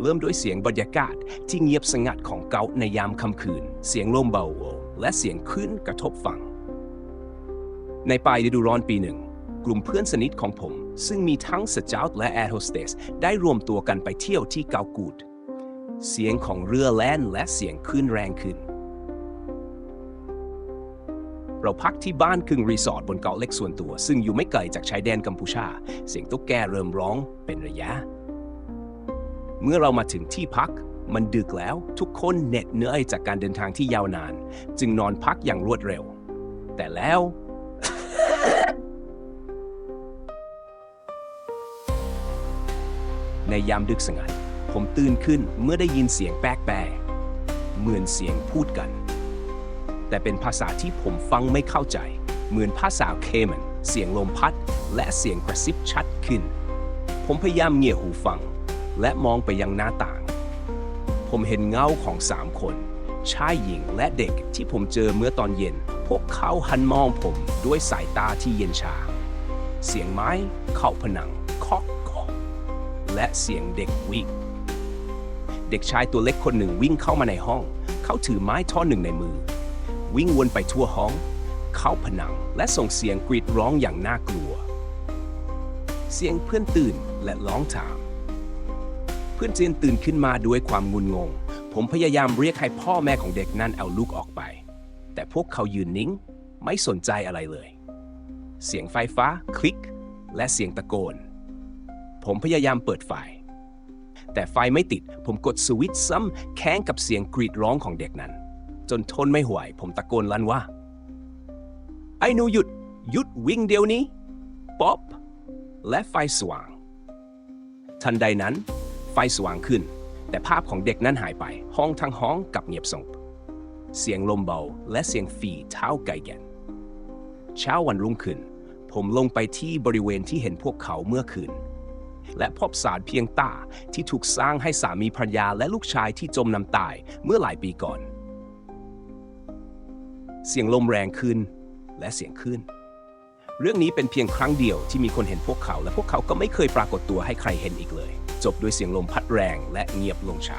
เริ่มด้วยเสียงบรรยากาศที่เงียบสงัดของเกาในยามค่ำคืน เสียงลมเบาและเสียงคลื่นกระทบฝั่ง ในปลายฤดูร้อนปีหนึ่ง กลุ่มเพื่อนสนิทของผม ซึ่งมีทั้งสจาวและแอร์โฮสเตสได้รวมตัวกันไปเที่ยวที่เกากูด เสียงของเรือแล่นและเสียงคลื่นแรงขึ้น เราพักที่บ้านครึ่งรีสอร์ทบนเกาะเล็กส่วนตัว ซึ่งอยู่ไม่ไกลจากชายแดนกัมพูชา เสียงตุ๊กแกเริ่มร้องเป็นระยะ เมื่อเรามาถึงที่พัก มันดึกแล้วทุกคนเหน็ดเหนื่อยจากการเดินทางที่ยาวนาน จึงนอนพักอย่างรวดเร็ว แต่แล้ว ในยามดึกสงัด ผมตื่นขึ้นเมื่อได้ยินเสียงแป๊กๆเหมือนเสียงพูดกัน แต่เป็นภาษาที่ผมฟังไม่เข้าใจ เหมือนภาษาเคมัน เสียงลมพัด และเสียงกระซิบชัดขึ้น ผมพยายามเงี่ยหูฟัง และมองไปยังหน้าต่าง ผมเห็นเงาของสามคน ชายหญิงและเด็กที่ผมเจอเมื่อตอนเย็น พวกเขาหันมองผมด้วยสายตาที่เย็นชา เสียงไม้เข้าผนังคาะกอและเสียงเด็กวิ่ง เด็กชายตัวเล็กคนหนึ่งวิ่งเข้ามาในห้อง เขาถือไม้ท่อนหนึ่งในมือ วิ่งวนไปทั่วห้อง เข้าผนังและส่งเสียงกรีดร้องอย่างน่ากลัว เสียงเพื่อนตื่นและร้องถาม เพื่อนเจนตื่นขึ้นมาด้วยความงุนงง ผมพยายามเรียกให้พ่อแม่ของเด็กนั้นเอาลูกออกไป แต่พวกเขายืนนิ่ง ไม่สนใจอะไรเลย เสียงไฟฟ้า คลิก และเสียงตะโกน ผมพยายามเปิดไฟ แต่ไฟไม่ติด ผมกดสวิตช์ซ้ำแข่งกับเสียงกรีดร้องของเด็กนั้น จนทนไม่ไหวผมตะโกนลั่นว่า ไอ้หนูหยุด หยุดวิ่งเดี๋ยวนี้ ป๊อป และไฟสว่าง ทันใดนั้น ฟสว่างขึ้น แต่ภาพของเด็กนั้นหายไป ห้องทั้งห้องกับเงียบสงบเสียงลมเบาและเสียงฝีเท้าไก่แก่นเช้าวันรุ่งขึ้น ผมลงไปที่บริเวณที่เห็นพวกเขาเมื่อคืน และพบสารเพียงตาที่ถูกสร้างให้สามีภรรยาและลูกชายที่จมน้ำตายเมื่อหลายปีก่อน เสียงลมแรงขึ้นและเสียงคลื่นเรื่องนี้เป็นเพียงครั้งเดียวที่มีคนเห็นพวกเขา และพวกเขาก็ไม่เคยปรากฏตัวให้ใครเห็นอีกเลย จบด้วยเสียงลมพัดแรงและเงียบลงเช้า